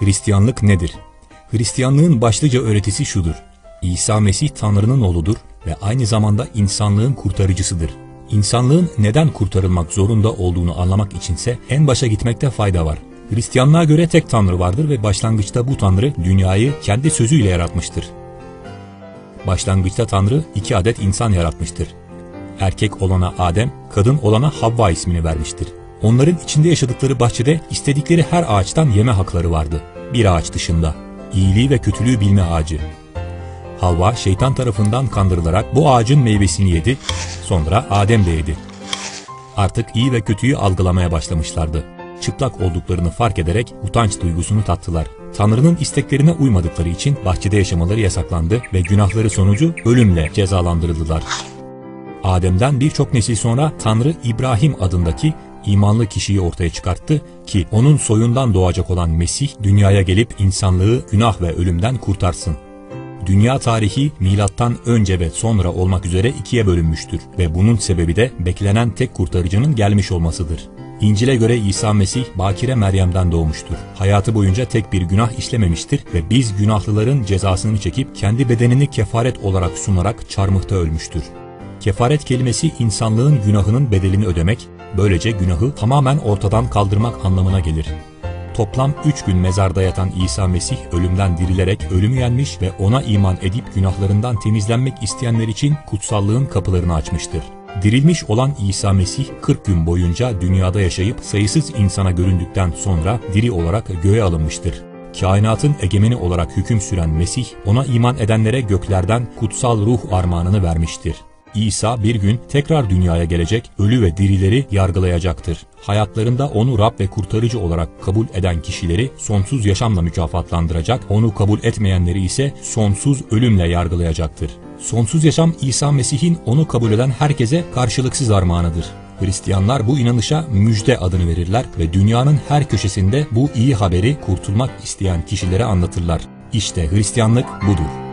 Hristiyanlık nedir? Hristiyanlığın başlıca öğretisi şudur. İsa Mesih Tanrı'nın oğludur ve aynı zamanda insanlığın kurtarıcısıdır. İnsanlığın neden kurtarılmak zorunda olduğunu anlamak içinse en başa gitmekte fayda var. Hristiyanlığa göre tek Tanrı vardır ve başlangıçta bu Tanrı dünyayı kendi sözüyle yaratmıştır. Başlangıçta Tanrı iki adet insan yaratmıştır. Erkek olana Adem, kadın olana Havva ismini vermiştir. Onların içinde yaşadıkları bahçede istedikleri her ağaçtan yeme hakları vardı. Bir ağaç dışında. İyiliği ve kötülüğü bilme ağacı. Havva şeytan tarafından kandırılarak bu ağacın meyvesini yedi, sonra Adem de yedi. Artık iyi ve kötüyü algılamaya başlamışlardı. Çıplak olduklarını fark ederek utanç duygusunu tattılar. Tanrı'nın isteklerine uymadıkları için bahçede yaşamaları yasaklandı ve günahları sonucu ölümle cezalandırıldılar. Adem'den birçok nesil sonra Tanrı İbrahim adındaki imanlı kişiyi ortaya çıkarttı ki onun soyundan doğacak olan Mesih dünyaya gelip insanlığı günah ve ölümden kurtarsın. Dünya tarihi milattan önce ve sonra olmak üzere ikiye bölünmüştür ve bunun sebebi de beklenen tek kurtarıcının gelmiş olmasıdır. İncil'e göre İsa Mesih Bakire Meryem'den doğmuştur. Hayatı boyunca tek bir günah işlememiştir ve biz günahlıların cezasını çekip kendi bedenini kefaret olarak sunarak çarmıhta ölmüştür. Kefaret kelimesi insanlığın günahının bedelini ödemek, böylece günahı tamamen ortadan kaldırmak anlamına gelir. Toplam üç gün mezarda yatan İsa Mesih ölümden dirilerek ölümü yenmiş ve ona iman edip günahlarından temizlenmek isteyenler için kutsallığın kapılarını açmıştır. Dirilmiş olan İsa Mesih 40 gün boyunca dünyada yaşayıp sayısız insana göründükten sonra diri olarak göğe alınmıştır. Kainatın egemeni olarak hüküm süren Mesih, ona iman edenlere göklerden kutsal ruh armağanını vermiştir. İsa bir gün tekrar dünyaya gelecek, ölü ve dirileri yargılayacaktır. Hayatlarında onu Rab ve kurtarıcı olarak kabul eden kişileri sonsuz yaşamla mükafatlandıracak, onu kabul etmeyenleri ise sonsuz ölümle yargılayacaktır. Sonsuz yaşam İsa Mesih'in onu kabul eden herkese karşılıksız armağanıdır. Hristiyanlar bu inanışa müjde adını verirler ve dünyanın her köşesinde bu iyi haberi kurtulmak isteyen kişilere anlatırlar. İşte Hristiyanlık budur.